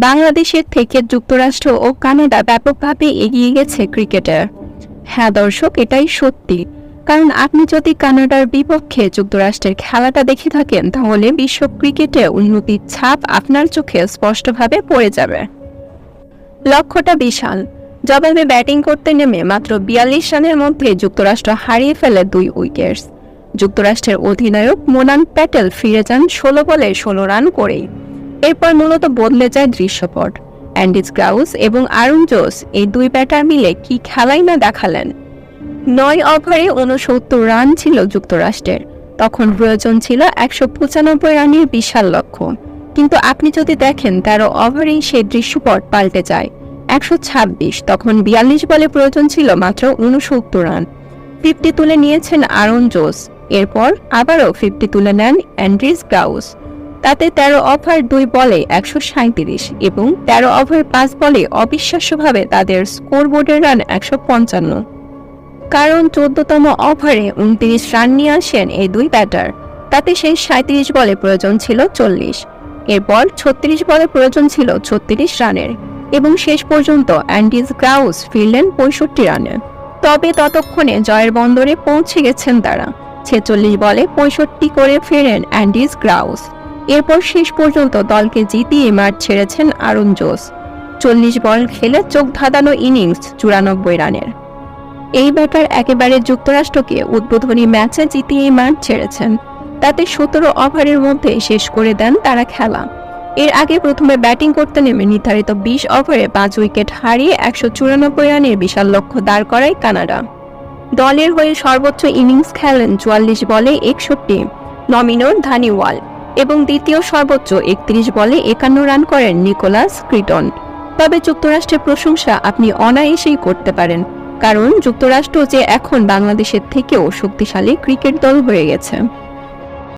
বাংলাদেশের থেকে যুক্তরাষ্ট্র ও কানাডা ব্যাপকভাবে এগিয়ে গেছে ক্রিকেটে হ্যাঁ দর্শক, এটাই সত্যি। কারণ আপনি যদি কানাডার বিপক্ষে যুক্তরাষ্ট্রের খেলাটা দেখে থাকেন, তাহলে বিশ্ব ক্রিকেটে উন্নতির ছাপ আপনার চোখে স্পষ্টভাবে পড়ে যাবে। লক্ষ্যটা বিশাল। জবাবে ব্যাটিং করতে নেমে মাত্র বিয়াল্লিশ রানের মধ্যে যুক্তরাষ্ট্র হারিয়ে ফেলে দুই উইকেটস। যুক্তরাষ্ট্রের অধিনায়ক মোনান প্যাটেল ফিরে যান ষোলো বলে ষোলো রান করেই। এরপর মূলত বদলে যায় দৃশ্যপট। অ্যান্ডিস গ্রাউস এবং আরুণ জোস এই দুই ব্যাটার মিলে কি খেলাই না দেখালেন। নয় ওভারে উনসত্তর রান ছিল যুক্তরাষ্ট্রের। তখন প্রয়োজন ছিল একশো পঁচানব্বই রানের বিশাল লক্ষ্য। কিন্তু আপনি যদি দেখেন তেরো ওভারেই সেই দৃশ্যপট পাল্টে যায়। একশো ছাব্বিশ, তখন বিয়াল্লিশ বলে প্রয়োজন ছিল মাত্র উনসত্তর রান। ফিফটি তুলে নিয়েছেন আরন জোস। এরপর আবারও ফিফটি তুলে নেন অ্যান্ড্রিস গ্রাউস। তাতে তেরো ওভার দুই বলে একশো সাঁত্রিশ এবং তেরো ওভার পাঁচ বলে অবিশ্বাস্যভাবে তাদের স্কোরবোর্ডের রান একশো পঞ্চান্ন। কারণ চোদ্দতম ওভারে উনত্রিশ রান নিয়ে আসেন এই দুই ব্যাটার। তাতে সেই সাঁত্রিশ বলে প্রয়োজন ছিল চল্লিশ। এরপর ছত্রিশ বলে প্রয়োজন ছিল ছত্রিশ রানের এবং শেষ পর্যন্ত অ্যান্ডিস গ্রাউস ফিরলেন পঁয়ষট্টি রানে। তবে ততক্ষণে জয়ের বন্দরে পৌঁছে গেছেন তারা। ছেচল্লিশ বলে পঁয়ষট্টি করে ফেরেন অ্যান্ডিস গ্রাউস। এরপর শেষ পর্যন্ত দলকে জিতিয়ে মাঠ ছেড়েছেন আরুণ জোস। চল্লিশ বল খেলে চোখ ধাঁধানো ইনিংস চুরানব্বই রানের। এই ব্যাটার একেবারে যুক্তরাষ্ট্রকে উদ্বোধনী ম্যাচে জিতিয়ে মাঠ ছেড়েছেন। তাতে সতেরো ওভারের মধ্যে শেষ করে দেন তারা খেলা। এর আগে প্রথমে ব্যাটিং করতে নেমে নির্ধারিত বিশ ওভারে পাঁচ উইকেট হারিয়ে একশো চুরানব্বই রানের বিশাল লক্ষ্য দাঁড় করায় কানাডা। দলের হয়ে সর্বোচ্চ ইনিংস খেলেন চুয়াল্লিশ বলে একষট্টি। নমিনর ধানিওয়াল। এবং দ্বিতীয় সর্বোচ্চ একত্রিশ বলে একান্ন রান করেন নিকোলাস ক্রিটন। তবে যুক্তরাষ্ট্রের প্রশংসা আপনি অনায়াসেই করতে পারেন, কারণ যুক্তরাষ্ট্র যে এখন বাংলাদেশের থেকেও শক্তিশালী ক্রিকেট দল হয়ে গেছে।